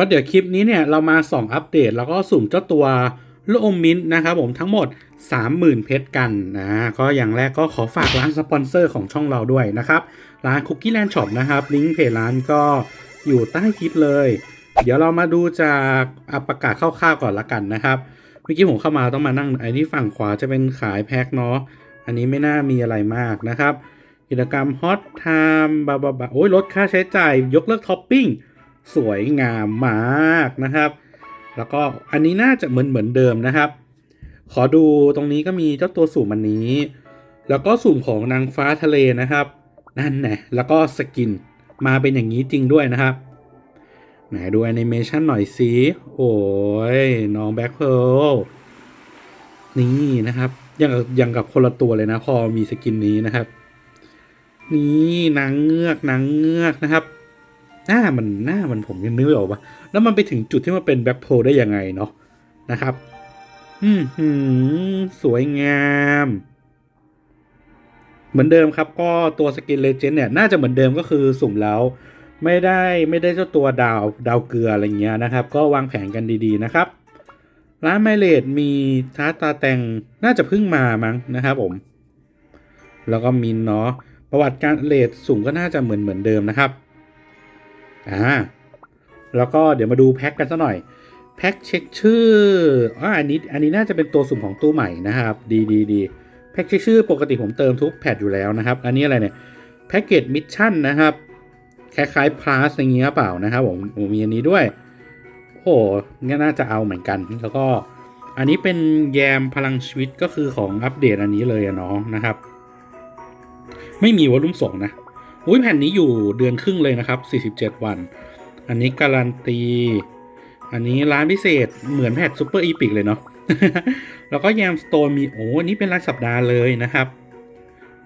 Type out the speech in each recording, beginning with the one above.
ก็เดี๋ยวคลิปนี้เนี่ยเรามาส่องอัปเดต แล้วก็สุ่มเจ้าตัวลูกอมมิ้นท์นะครับผมทั้งหมด 30,000 เพชรกันนะก็อย่างแรกก็ขอฝากร้านสปอนเซอร์ของช่องเราด้วยนะครับ ร้าน Cookie Land Shop นะครับ ลิงก์เพจร้านก็อยู่ใต้คลิปเลย เดี๋ยวเรามาดูจากประกาศคร่าวๆก่อนละกันนะครับเมื่อกี้ผมเข้ามาต้องมานั่งไอ้ที่ฝั่งขวาจะเป็นขายแพ็คเนาะอันนี้ไม่น่ามีอะไรมากนะครับกิจกรรมฮอตไทม์บาบาบาโอ้ยลดค่าใช้จ่ายยกเลิกท็อปปิ้ง สวยงามมากนะครับ แล้วก็อันนี้น่าจะเหมือนเหมือนเดิมนะครับ ขอดูตรงนี้ก็มีเจ้าตัวสุ่มอันนี้ แล้วก็สุ่มของนางฟ้าทะเลนะครับ นั่นแหละแล้วก็สกินมาเป็นอย่างนี้จริงด้วยนะครับไหนดูแอนิเมชันหน่อยสิโอ้ยน้องแบ็คเพิร์ลนี่นะครับยังกับยังกับคนละตัวเลยนะ พอมีสกินนี้นะครับ นี่นางเงือกนางเงือกนะครับ หน้ามันหน้ามันผมยังนึกไม่ออกว่าแล้วมันไปถึงจุดที่มันเป็นแบ็คโพลได้ยังไงเนาะนะครับอืมหืมสวยงาม เหมือนเดิมครับ ก็ตัวสกินเลเจนด์เนี่ย น่าจะเหมือนเดิมก็คือสุ่มแล้ว ไม่ได้ไม่ได้เจ้าตัวดาวดาวเกลืออะไรเงี้ยนะครับ ก็วางแผนกันดีๆนะครับ ร้านไมเลดมีท้าตาแตงน่าจะเพิ่งมามั้งนะครับผม แล้วก็มินเนาะประวัติการเลทสูงก็น่าจะเหมือนเหมือนเดิมนะครับ อ่าแล้วก็เดี๋ยวมาดูแพ็คกันสักหน่อยแพ็คเช็คชื่ออ่าอันนี้อันนี้น่าจะเป็นตัวสุ่มของตู้ใหม่นะครับ ดีดีดีแพ็คเช็คชื่อปกติผมเติมทุกแพทอยู่แล้วนะครับ อันนี้อะไรเนี่ยแพ็กเกจมิชชั่นนะครับคล้ายๆพลาสอย่างเงี้ยเปล่านะครับผมผมมีอันนี้ด้วย โอ้งั้นน่าจะเอาเหมือนกัน แล้วก็อันนี้เป็นแยมพลังชีวิตก็คือของอัปเดตอันนี้เลยอะน้องนะครับ ไม่มีวอลุ่มส่งนะ อุ้ยแผ่นนี้อยู่เดือนครึ่งเลยนะครับ 47 วัน อันนี้การันตี อันนี้ร้านพิเศษเหมือนแพทซูเปอร์อีพิกเลยเนาะ แล้วก็แยมสโตนมีโอ้อันนี้เป็นรายสัปดาห์เลยนะครับ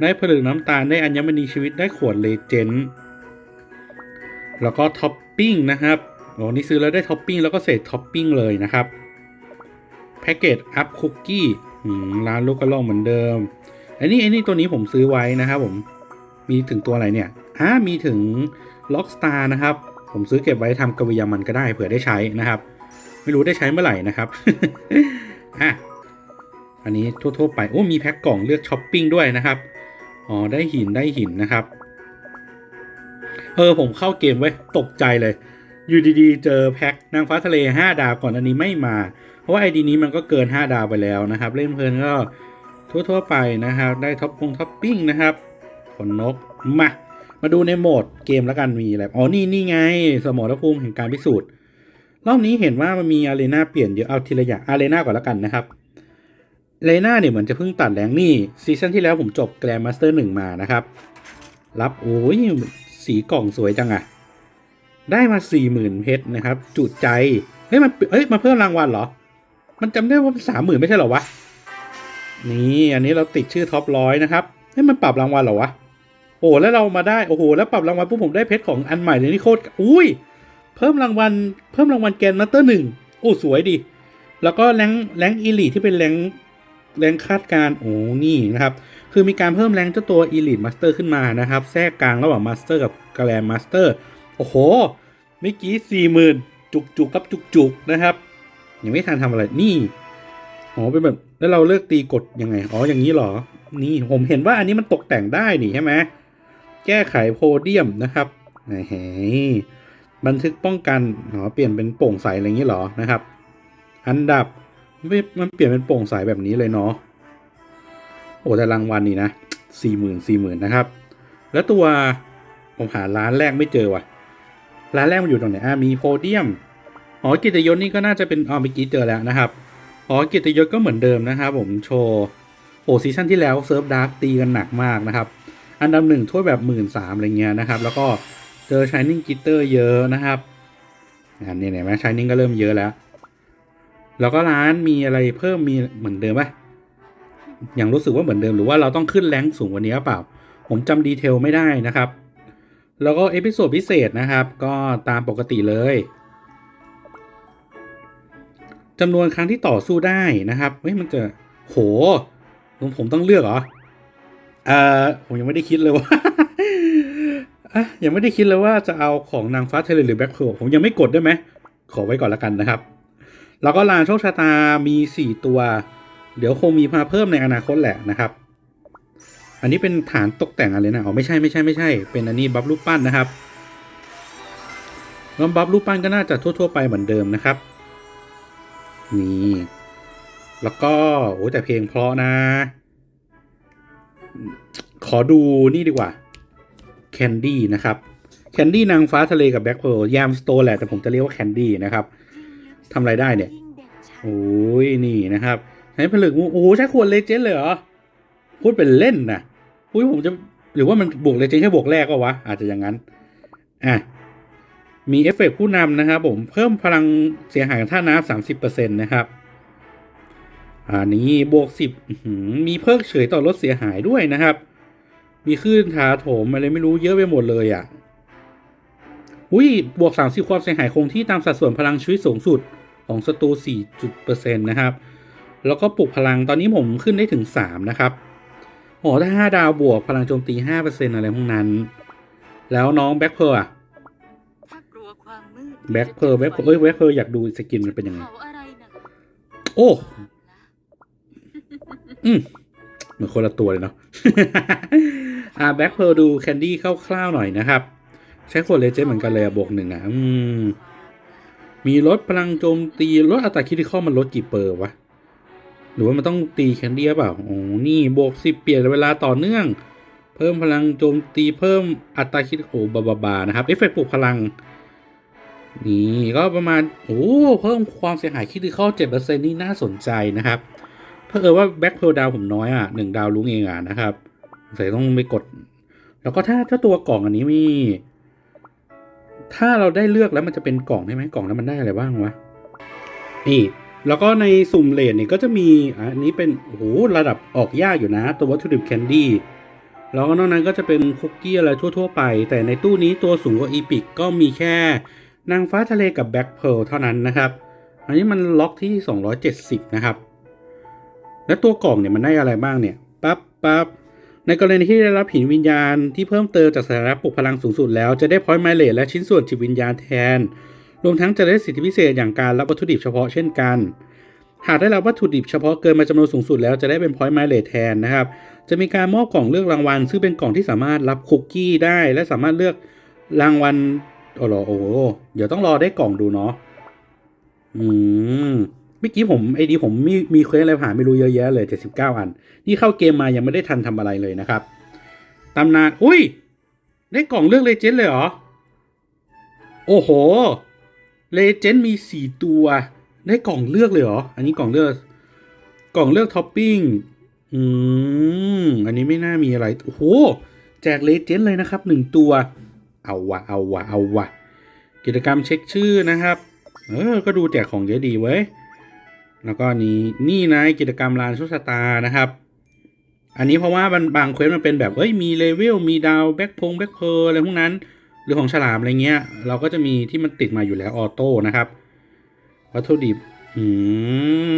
ได้ผลึกน้ำตาลได้อัญมณีชีวิตได้ขวดเลเจนด์แล้วก็ท็อปปิ้งนะครับโอ้นี่ซื้อแล้วได้ท็อปปิ้งแล้วก็เศษท็อปปิ้งเลยนะครับแพ็กเกจอัพคุกกี้ร้านลูกกระลอกเหมือนเดิมอันนี้อันนี้ตัวนี้ผมซื้อไว้นะครับผม มีถึงตัวอะไรเนี่ยอ่ามีถึงล็อกสตาร์นะครับ ผมซื้อเก็บไว้ทำกวียามันก็ได้เผื่อได้ใช้นะครับ ไม่รู้ได้ใช้เมื่อไหร่นะครับอะอันนี้ทั่วๆไป โอ้ มีแพ็คกล่องเลือกช้อปปิ้งด้วยนะครับ อ๋อ ได้หินได้หินนะครับ เออ ผมเข้าเกมไว้ตกใจเลย อยู่ดีๆ เจอแพ็คนางฟ้าทะเล 5 ดาวก่อนอันนี้ไม่มา เพราะว่าไอดีนี้มันก็เกิน 5 ดาวไปแล้วนะครับ เล่นเพลินก็ทั่วๆไปนะครับ ได้ท็อปปงท็อปปิ้งนะครับ ขนนก มา มาดูในโหมดเกมแล้วกันมีอะไร อ๋อ นี่นี่ไง สมรภูมิแห่งการพิสูจน์ รอบนี้เห็นว่ามันมีอารีนาเปลี่ยนเยอะเอาทีละอย่างอารีนาก่อนแล้วกันนะครับเลน่าเนี่ยเหมือนจะเพิ่งตัดแรงนี่ซีซั่นที่แล้วผมจบแกรนมาสเตอร์หนึ่งมานะครับ รับโอ้ยสีกล่องสวยจังอะได้มาสี่หมื่นเพชรนะครับ จุใจ เฮ้ยมันเฮ้ยมาเพิ่มรางวัลเหรอ มันจำได้ว่าสามหมื่นไม่ใช่เหรอวะ นี่อันนี้เราติดชื่อท็อปร้อยนะครับ เฮ้ยมันปรับรางวัลเหรอวะ โอ้แล้วเรามาได้โอ้โหแล้วปรับรางวัลปุ๊บผมได้เพชรของอันใหม่เลยนี่โคตรอุ้ยเพิ่มรางวัลเพิ่มรางวัลแกนมาสเตอร์หนึ่งโอ้สวยดีแล้วก็แรงแรงอีลีที่เป็นแรงแรงคาดการ์โอ้นี่นะครับคือมีการเพิ่มแรงเจ้าตัว Elite Master ขึ้นมานะครับแทรกกลางระหว่าง Master กับ Grand Master โอ้โหเมื่อกี้สี่หมื่นจุกจุกกับจุกจุกนะครับยังไม่ทันทำอะไรนี่อ๋อเป็นแบบแล้วเราเลือกตีกดยังไงอ๋ออย่างนี้เหรอ นี่ผมเห็นว่าอันนี้มันตกแต่งได้นี่ใช่ไหม แก้ไขโพเดียมนะครับแหมบันทึกป้องกันอ๋อเปลี่ยนเป็นโปร่งใสอะไรอย่างนี้หรอนะครับ อันดับไม่มันเปลี่ยนเป็นโปร่งใสแบบนี้เลยเนาะโอ้แต่รางวัลนี่นะสี่หมื่นสี่หมื่นนะครับ แล้วตัวผมหาร้านแรกไม่เจอว่ะ ร้านแรกมันอยู่ตรงไหนอะมีโพเดียมหอกิตยศนี่ก็น่าจะเป็นอ๋อเมื่อกี้เจอแล้วนะครับหอกิตยศก็เหมือนเดิมนะครับ ผมโชว์โอ้ซีซั่นที่แล้วเซิร์ฟดาร์กตีกันหนักมากนะครับ อันดับหนึ่งถ้วยแบบหมื่นสามอะไรเงี้ยนะครับ แล้วก็เจอชายนิ่งกิตเตอร์เยอะนะครับอันนี้เห็นไหมชายนิ่งก็เริ่มเยอะแล้ว แล้วก็ร้านมีอะไรเพิ่มมีเหมือนเดิมปะอย่างรู้สึกว่าเหมือนเดิมหรือว่าเราต้องขึ้นแรงสูงกว่านี้หรือเปล่า ผมจำดีเทลไม่ได้นะครับ แล้วก็เอพิโซดพิเศษนะครับ ก็ตามปกติเลยจำนวนครั้งที่ต่อสู้ได้นะครับเฮ้ยมันจะโหผมต้องเลือกเหรอ เอ่อผมยังไม่ได้คิดเลยว่าอะยังไม่ได้คิดเลยว่าจะเอาของนางฟ้าเทเลหรือแบ็คโคผมยังไม่กดได้ไหม ขอไว้ก่อนละกันนะครับ แล้วก็ลานโชคชะตามีสี่ตัว เดี๋ยวคงมีมาเพิ่มในอนาคตแหละนะครับ อันนี้เป็นฐานตกแต่งอะไรนะ อ๋อไม่ใช่ไม่ใช่ไม่ใช่ เป็นอันนี้บัฟรูปปั้นนะครับแล้วบัฟรูปปั้นก็น่าจะทั่ว ๆ ไปเหมือนเดิมนะครับ นี่ แล้วก็โอ้แต่เพลงเพราะนะ ขอดูนี่ดีกว่าแคนดี้นะครับแคนดี้นางฟ้าทะเลกับแบ็คเพ a ร์ยามสโตแหละแต่ผมจะเรียกว่าแคนดี้นะครับทำไรได้เนี่ย โอ้ยนี่นะครับ ใช้ผลึกมุกโอ้ใช้ขวดเลเจนด์เลยเหรอ พูดเป็นเล่นนะอุ้ยผมจะหรือว่ามันบวกเลเจนด์แค่บวกแรกก็วะ อาจจะอย่างนั้น อะ มีเอฟเฟกต์ผู้นำนะครับผมเพิ่มพลังเสียหายของท่าน้ำสามสิบเปอร์เซ็นต์นะครับ อันนี้บวกสิบมีเพิกเฉยต่อลดเสียหายด้วยนะครับ มีคลื่นถาโถมอะไรไม่รู้เยอะไปหมดเลยอะ อุ้ยบวก30ความเสียหายคงที่ตามสัดส่วนพลังชีวิตสูงสุดของศัตรู 4.% นต์นะครับ แล้วก็ปลุกพลังตอนนี้ผมขึ้นได้ถึง3นะครับโอ้ถ้าดาวบวกพลังโจมตี5%อร์เซ็นอะไรพวกนั้น แล้วน้องแบ็คเพอร์อะถ้ากลัวความมืดแบ็คเพอร์แบ็คเพอร์เอ้ยแบ็คเพอร์อยากดูสกินมันเป็นยังไงโอ้ อืมเหมือนคนละตัวเลยเนาะ อ่าแบ็คเพอร์ดูแคนดี้คร่าวๆหน่อยนะครับ ใช้ขวดเลเจนด์เหมือนกันเลยอะบวกหนึ่งนะอืม มีลดพลังโจมตีลดอัตราคิดข้อมันลดกี่เปอร์วะ หรือว่ามันต้องตีแคนดี้เปล่าโอ้นี่บวกสิบเปลี่ยนเวลาต่อเนื่อง เพิ่มพลังโจมตีเพิ่มอัตราคิดโอ้บาบาบานะครับเอฟเฟกต์ปลุกพลังนี่ก็ประมาณโอ้เพิ่มความเสียหายคิดข้อเจ็ดเปอร์เซ็นนี่น่าสนใจนะครับ เพราะเออว่าแบ็คเพลดาวผมน้อยอะหนึ่งดาวลุงเองอะนะครับใส่ต้องไปกด แล้วก็ถ้าถ้าตัวกล่องอันนี้มี ถ้าเราได้เลือกแล้วมันจะเป็นกล่องใช่ไหมกล่องแล้วมันได้อะไรบ้างวะนี่แล้วก็ในสุ่มเลนเนี่ยก็จะมีอันนี้เป็นโอ้โหระดับออกยากอยู่นะ ตัววัตถุดิบแคนดี้แล้วก็นอกนั้นก็จะเป็นคุกกี้อะไรทั่ว ๆ ไป แต่ในตู้นี้ตัวสูงกว่าอีพิกก็มีแค่นางฟ้าทะเลกับแบ็คเพลเท่านั้นนะครับ อันนี้มันล็อกที่ 270 นะครับ แล้วตัวกล่องเนี่ยมันได้อะไรบ้างเนี่ยปั๊บปั๊บในกรณีที่ได้รับหินวิญญาณที่เพิ่มเติมจากสถานะปลุกพลังสูงสุดแล้วจะได้พอยต์ไมเลทและชิ้นส่วนจิตวิญญาณแทน รวมทั้งจะได้สิทธิพิเศษอย่างการรับวัตถุดิบเฉพาะเช่นกัน หากได้รับวัตถุดิบเฉพาะเกินมาจำนวนสูงสุดแล้วจะได้เป็นพอยต์ไมเลทแทนนะครับ จะมีการมอบกล่องเลือกรางวัล ซึ่งเป็นกล่องที่สามารถรับคุกกี้ได้ และสามารถเลือกรางวัลโอ้โหโอ้โหเดี๋ยวต้องรอได้กล่องดูเนาะ อืม เมื่อกี้ผมไอดีผมมีมีเควสอะไรผ่านไม่รู้เยอะแยะเลย 79 อัน นี่เข้าเกมมายังไม่ได้ทันทำอะไรเลยนะครับตำนาน อุ้ย ได้กล่องเลือกเลเจนด์เลยเหรอ โอ้โห เลเจนด์มีสี่ตัว ได้กล่องเลือกเลยเหรอ อันนี้กล่องเลือก กล่องเลือกท็อปปิ้ง อืม อันนี้ไม่น่ามีอะไร โอ้โห แจกเลเจนด์เลยนะครับหนึ่งตัว เอาวะ เอาวะ เอาวะ กิจกรรมเช็คชื่อนะครับ เออ ก็ดูแจกของเยอะดีเว้ย แล้วก็นี้นี่นะกิจกรรมลานชคชะตานะครับ อันนี้เพราะว่าบางเควสมันเป็นแบบเอ้ยมีเลเวลมีดาวแบ็คพงแบ็คเพร์อะไรพวกนั้น หรือของฉลามอะไรเงี้ย เราก็จะมีที่มันติดมาอยู่แล้วออโต้นะครับวัตถุดิบอื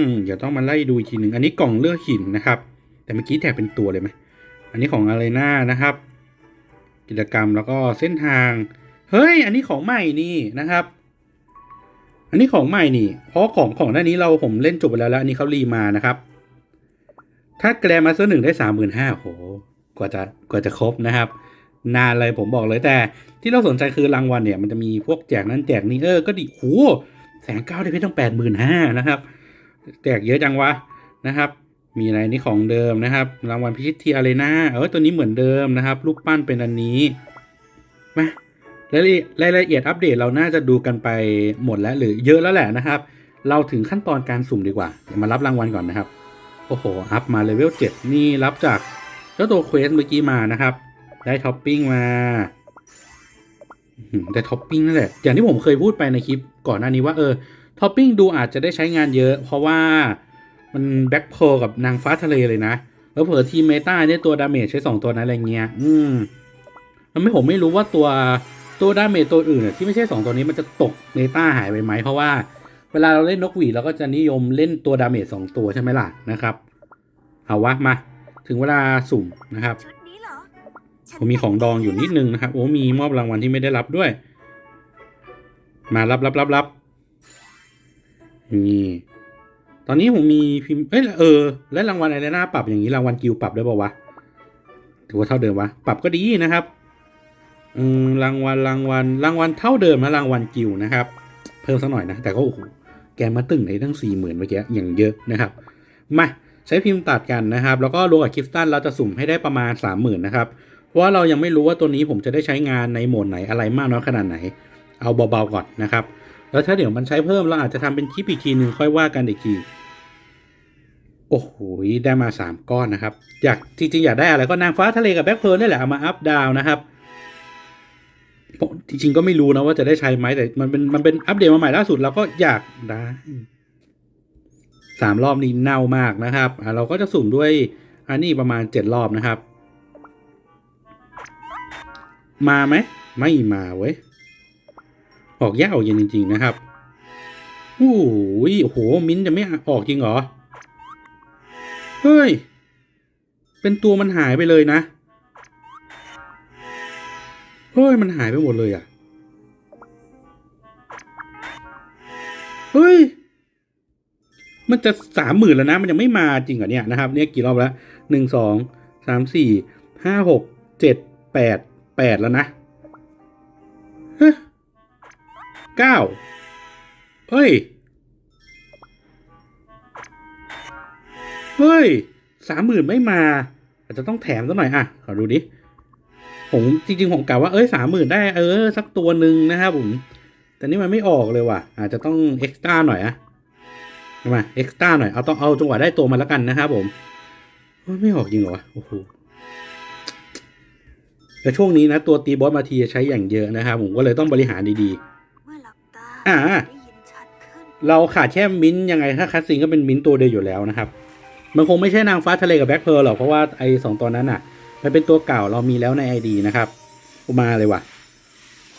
มเดี๋ยวต้องมาไล่ดูอีกทีหนึ่งอันนี้กล่องเลือกหินนะครับ แต่เมื่อกี้แถบเป็นตัวเลยไหมอันนี้ของอารีนานะครับ กิจกรรมแล้วก็เส้นทาง เฮ้ย อันนี้ของใหม่นี่นะครับ อันนี้ของใหม่นี่ เพราะของของหน้านี้เราผมเล่นจบไปแล้วแล้วอันนี้เขารีมานะครับ ถ้าแกรมาสเตอร์หนึ่งได้สามหมื่นห้าโหกว่าจะกว่าจะครบนะครับ นานเลยผมบอกเลยแต่ที่เราสนใจคือรางวัลเนี่ย มันจะมีพวกแจกนั้นแจกนี้เออก็ดีโหแสนเก้าได้เพชรต้องแปดหมื่นห้านะครับ แจกเยอะจังวะนะครับ มีอะไรนี่ของเดิมนะครับ รางวัลพิชิตทีอารีนาเออตัวนี้เหมือนเดิมนะครับ รูปปั้นเป็นอันนี้มา รายละเอียดรายละเอียดอัปเดตเราน่าจะดูกันไปหมดแล้วหรือเยอะแล้วแหละนะครับ เราถึงขั้นตอนการสุ่มดีกว่าเดี๋ยวมารับรางวัลก่อนนะครับ โอ้โห อัพมาเลเวล7นี่รับจากเจ้าตัวเควสเมื่อกี้มานะครับ ได้ท็อปปิ้งมาอื้อหือได้ท็อปปิ้งนั่นแหละ อย่างที่ผมเคยพูดไปในคลิปก่อนหน้านี้ว่าเออท็อปปิ้งดูอาจจะได้ใช้งานเยอะ เพราะว่ามันแบ็คโพกับนางฟ้าทะเลเลยนะ แล้วเผื่อทีมเมตาเนี่ยตัวดาเมจใช้สองตัวนั้นอะไรเงี้ย อืมแล้วไม่ผมไม่รู้ว่าตัว ตัวดาเมจตัวอื่นอะที่ไม่ใช่สองตัวนี้มันจะตกเมตาหายไปไหม เพราะว่าเวลาเราเล่นนกหวีดเราก็จะนิยมเล่นตัวดาเมจสองตัวใช่ไหมล่ะนะครับ เอาวะมา ถึงเวลาสุ่มนะครับชุดนี้เหรอฉันผมมีของดองอยู่นิดนึงนะครับ โอ้มีมอบรางวัลที่ไม่ได้รับด้วย มารับรับรับรับนี่ตอนนี้ผมมีพิมพ์เอ้ยเออ และรางวัลอะไรน่าปรับอย่างนี้รางวัลกิลปรับได้ป่าวะถือว่าเท่าเดิมวะปรับก็ดีนะครับ อืมรางวัลรางวัลรางวัลเท่าเดิมนะรางวัลกิลนะครับ เพิ่มสักหน่อยนะ แต่ก็โอ้โหแกมาตึงในตั้งสี่หมื่นเมื่อกี้อย่างเยอะนะครับ มาใช้พิมพ์ตัดกันนะครับ แล้วก็รวมกับคริสตัลเราจะสุ่มให้ได้ประมาณสามหมื่นนะครับ เพราะว่าเรายังไม่รู้ว่าตัวนี้ผมจะได้ใช้งานในโหมดไหนอะไรมากน้อยขนาดไหน เอาเบาๆก่อนนะครับ แล้วถ้าเดี๋ยวมันใช้เพิ่มเราอาจจะทำเป็นคลิปอีกทีหนึ่งค่อยว่ากันอีกทีโอ้โหได้มาสามก้อนนะครับ อยากจริงๆอยากได้อะไรก็นางฟ้าทะเลกับแบ็คเพิร์ลนี่แหละเอามาอัพดาวนะครับ จริงๆก็ไม่รู้นะว่าจะได้ใช้ไหมแต่มันเป็นมันเป็นอัปเดตมาใหม่ล่าสุดเราก็อยากได้สามรอบนี้เน่ามากนะครับอะเราก็จะสุ่มด้วยอันนี้ประมาณเจ็ดรอบนะครับ มาไหมไม่มาเว้ยออกยากออกเย็นจริง ๆ นะครับโอ้ยโอ้โหมิ้นจะไม่ออกจริงเหรอ เฮ้ย เป็นตัวมันหายไปเลยนะ เฮ้ย มันหายไปหมดเลยอะ เฮ้ย มันจะสามหมื่นแล้วนะ มันยังไม่มาจริงเหรอเนี่ยนะครับ เนี่ยกี่รอบแล้วหนึ่งสองสามสี่ห้าหกเจ็ดแปดแปดแล้วนะเฮ้ยเก้าเฮ้ย เฮ้ยสามหมื่นไม่มา อาจจะต้องแถมสักหน่อยอะ ขอดูดิ ผมจริงๆผมกะว่าเอ้ยสามหมื่นได้เออ สักตัวหนึ่งนะครับผม แต่นี่มันไม่ออกเลยว่ะ อาจจะต้องเอ็กซ์ต้าหน่อยอะมาเอ็กซ์ต้าหน่อย เอาต้องเอาจังหวะได้ตัวมาแล้วกันนะครับผมไม่ออกจริงเหรอโอ้โหแต่ช่วงนี้นะ ตัวตีบอสมาทีจะใช้อย่างเยอะนะครับผมก็เลยต้องบริหารดีๆเมื่อหลับตาอ่าเราขาดแค่มิ้นยังไงถ้าคัสซิงก็เป็นมิ้นตัวเดียวอยู่แล้วนะครับ มันคงไม่ใช่นางฟ้าทะเลกับแบ็คเพร์ลหรอกเพราะว่าไอสองตัวนั้นอะ มันเป็นตัวเก่าเรามีแล้วในไอดีนะครับอุมาเลยว่ะ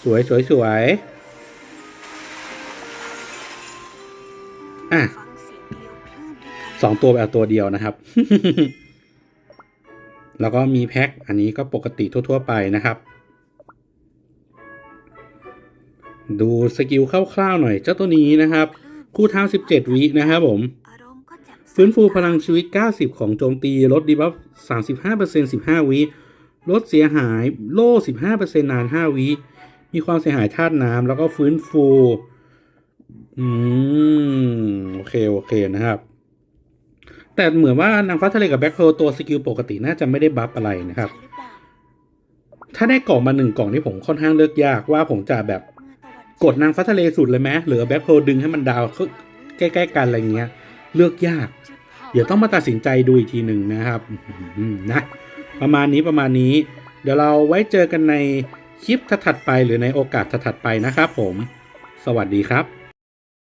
สวยสวยสวยอะสียงเดียวคลื่นด้วยกันสองตัวแบบตัวเดียวนะครับ แล้วก็มีแพ็คอันนี้ก็ปกติทั่ว ๆ ไปนะครับ ดูสกิลคร่าวๆหน่อย เจ้าตัวนี้นะครับ คู่เท้า 17 วินะครับผม ฟื้นฟูพลังชีวิต 90 ของโจมตี ลดดีบัฟ35% 15 วิลดเสียหายโล่ 15%นาน 5 วิมีความเสียหายธาตุน้ำแล้วก็ฟื้นฟู อืม โอเค โอเคนะครับ แต่เหมือนว่านางฟ้าทะเลกับแบ็คโฮตัวสกิลปกติน่าจะไม่ได้บัฟอะไรนะครับ ถ้าได้กล่องมาหนึ่งกล่องนี่ผมค่อนข้างเลือกยากว่าผมจะแบบกดนางฟ้าทะเลสุดเลยไหมหรือแบ็คโฮดึงให้มันดาวใกล้ๆกันอะไรเงี้ย เลือกยาก เดี๋ยวต้องมาตัดสินใจดูอีกทีหนึ่งนะครับนะประมาณนี้ประมาณนี้ เดี๋ยวเราไว้เจอกันในคลิปถัดไปหรือในโอกาสถัดไปนะครับผม สวัสดีครับ